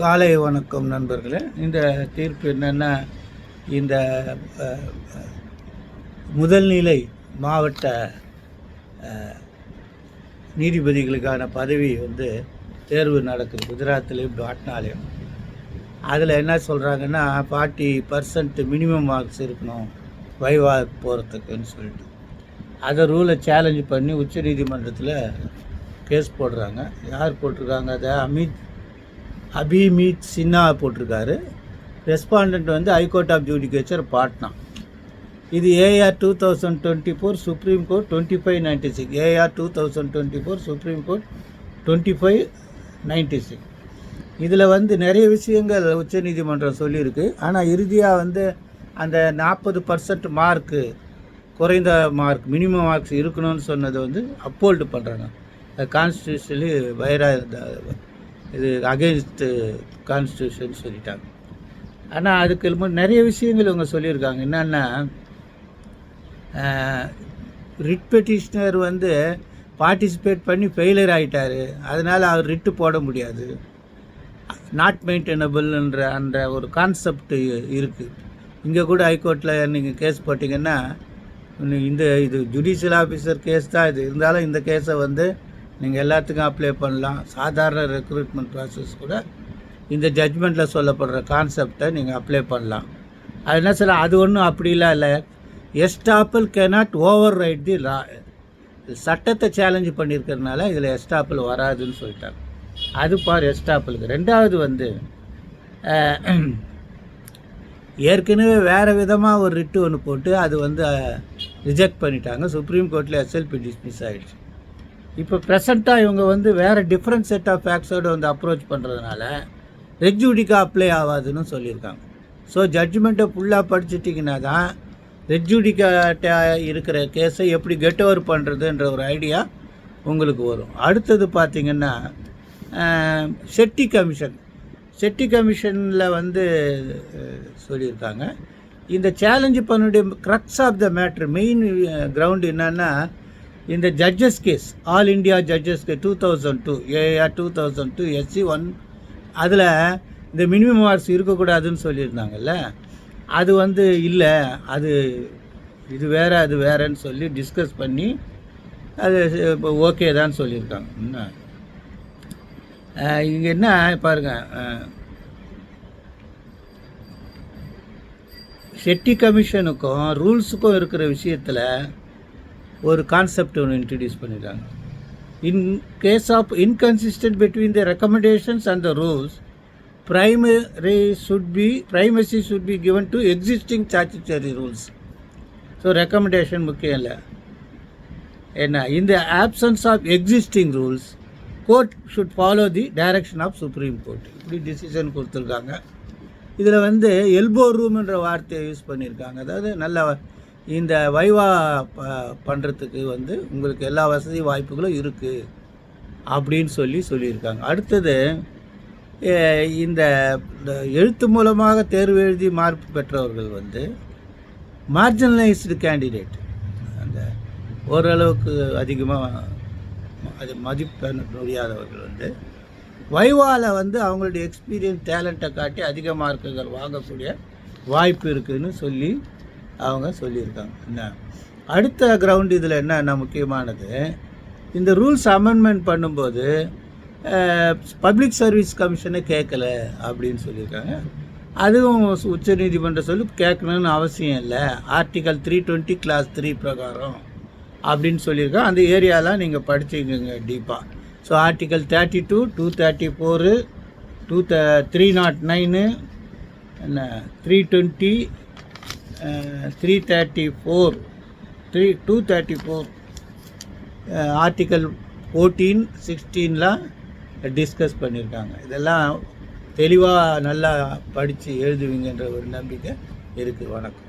காலை வணக்கம் நண்பர்களே. இந்த தீர்ப்பு என்னென்னா இந்த முதல்நிலை மாவட்ட நீதிபதிகளுக்கான பதவி வந்து தேர்வு நடக்குது. குஜராத்லேயும் பாட்னாலையும். அதில் என்ன சொல்கிறாங்கன்னா ஃபார்ட்டி பர்சன்ட் மினிமம் மார்க்ஸ் இருக்கணும் வைவா போகிறதுக்குன்னு சொல்லிட்டு. அதை ரூலை சேலஞ்ச் பண்ணி உச்சநீதிமன்றத்தில் கேஸ் போடுறாங்க. யார் போட்டிருக்காங்க? அதை அமித் அபிமீத் சின்ஹா போட்டிருக்காரு. ரெஸ்பாண்டன்ட் வந்து ஹைகோர்ட் ஆஃப் ஜூடிகேச்சர் பாட்னா இது AR two thousand twenty four supreme court twenty five ninety six AR two thousand twenty four supreme court twenty five ninety six இதில் வந்து நிறைய விஷயங்கள் உச்சநீதிமன்றம் சொல்லியிருக்கு. ஆனால் இறுதியாக வந்து அந்த நாற்பது பர்சன்ட் மார்க்கு குறைந்த மார்க் மினிமம் மார்க்ஸ் இருக்கணும்னு சொன்னதை வந்து அப்போல்டு பண்ணுறாங்க கான்ஸ்டியூஷனலி வைரா இது அகெயின்ஸ்ட் கான்ஸ்டியூஷன் சொல்லிட்டாங்க. ஆனால் அதுக்கு நிறைய விஷயங்கள் இவங்க சொல்லியிருக்காங்க. என்னென்னா ரிட் பெட்டிஷனர் வந்து பார்ட்டிசிபேட் பண்ணி ஃபெயிலியர் ஆகிட்டார் அதனால் அவர் ரிட்டு போட முடியாது. நாட் மெயின்டெனபிள்ன்ற அந்த ஒரு கான்செப்ட் இருக்குது இங்கே கூட ஹைகோர்ட்டில் நீங்கள் கேஸ் போட்டிங்கன்னா இந்த இது ஜுடிஷியல் ஆஃபீஸர் கேஸ் தான் இது. இருந்தாலும் இந்த கேஸை வந்து நீங்கள் எல்லாத்துக்கும் அப்ளை பண்ணலாம். சாதாரண ரெக்ரூட்மெண்ட் ப்ராசஸ் கூட இந்த ஜட்மெண்ட்டில் சொல்லப்படுற கான்செப்டை நீங்கள் அப்ளை பண்ணலாம். அது என்ன சொல்ல அது ஒன்றும் அப்படிலாம் இல்லை. Estoppel cannot overwrite the law சட்டத்தை சேலஞ்சு பண்ணியிருக்கிறதுனால இதில் எஸ்டாப்பிள் வராதுன்னு சொல்லிட்டாங்க. அது பார் எஸ்டாப்பிளுக்கு ரெண்டாவது வந்து ஏற்கனவே வேறு விதமாக ஒரு ரிட்டு ஒன்று போட்டு அது வந்து ரிஜெக்ட் பண்ணிட்டாங்க. சுப்ரீம் கோர்ட்டில் எஸ்எல்பி டிஸ்மிஸ் ஆகிடுச்சு இப்போ ப்ரெசண்ட்டாக இவங்க வந்து வேறு டிஃப்ரெண்ட் செட் ஆஃப் ஃபேக்ட்ஸோடு வந்து அப்ரோச் பண்ணுறதுனால ரெஜ்ஜூடிக்கா அப்ளை ஆகாதுன்னு சொல்லியிருக்காங்க. ஸோ ஜட்ஜ்மெண்ட்டை ஃபுல்லாக படிச்சிட்டிங்கன்னா தான் ரெஜ்ஜூடிக்காட்ட இருக்கிற கேஸை எப்படி கெட் ஓவர் பண்ணுறதுன்ற ஒரு ஐடியா உங்களுக்கு வரும். அடுத்தது பார்த்திங்கன்னா செட்டி கமிஷன் செட்டி கமிஷனில் வந்து சொல்லியிருக்காங்க. இந்த challenge பண்ணுடைய crux of the matter main ground என்னென்னா இந்த judges case all India ஜட்ஜஸ்க்கு two thousand two AR two thousand two SC one அதில் இந்த மினிமம் மார்க்ஸ் இருக்கக்கூடாதுன்னு சொல்லியிருந்தாங்கல்ல அது வந்து இல்லை அது இது வேறு அது வேறன்னு சொல்லி டிஸ்கஸ் பண்ணி அது இப்போ ஓகே தான் சொல்லியிருக்காங்க. என்ன? இங்கே என்ன? பாருங்க செட்டி ஷெட்டி கமிஷனுக்கும் ரூல்ஸுக்கும் இருக்கிற விஷயத்தில் ஒரு கான்செப்ட் ஒன்று இன்ட்ரடியூஸ் பண்ணிட்டாங்க. In case of inconsistent between the recommendations and the rules primary should be primacy should be given to existing statutory rules so recommendation முக்கியம் இல்லை. என்ன இந்த absence of existing rules court should follow the direction of supreme court இப்படி decision கொடுத்துருக்காங்க. இதில் வந்து elbow ரூம்ன்ற வார்த்தையை use பண்ணியிருக்காங்க. அதாவது நல்ல இந்த வைவா ப பண்ணுறதுக்கு வந்து உங்களுக்கு எல்லா வசதி வாய்ப்புகளும் இருக்குது அப்படின்னு சொல்லி சொல்லியிருக்காங்க. அடுத்தது இந்த இந்த எழுத்து மூலமாக தேர்வு எழுதி மார்க் பெற்றவர்கள் வந்து மார்ஜினலைஸ்டு கேண்டிடேட் அந்த ஓரளவுக்கு அதிகமாக அது மதிப்பெண் முடியாதவர்கள் வந்து வைவாவில் வந்து அவங்களுடைய எக்ஸ்பீரியன்ஸ் டேலண்ட்டை காட்டி அதிக மார்க்குகள் வாங்கக்கூடிய வாய்ப்பு இருக்குதுன்னு சொல்லி அவங்க சொல்லியிருக்காங்க. என்ன? அடுத்த கிரவுண்ட் இதில் என்னென்ன முக்கியமானது? இந்த ரூல்ஸ் அமெண்ட்மெண்ட் பண்ணும்போது பப்ளிக் சர்வீஸ் கமிஷனை கேட்கல அப்படின்னு சொல்லியிருக்காங்க. அதுவும் உச்ச நீதிமன்றம் சொல்லி கேட்கணும்னு அவசியம் இல்லை. Article three twenty clause three பிரகாரம் அப்படின்னு சொல்லியிருக்கோம் அந்த ஏரியாலாம் நீங்கள் படிச்சுக்கோங்க டீப்பாக so article thirty two two thirty four two the three not nine என்ன? Three twenty three thirty four three two thirty four article fourteen சிக்ஸ்டீன்லாம் discuss பண்ணியிருக்காங்க. இதெல்லாம் தெளிவாக நல்லா படித்து எழுதுவீங்கன்ற ஒரு நம்பிக்கை இருக்குது வணக்கம்.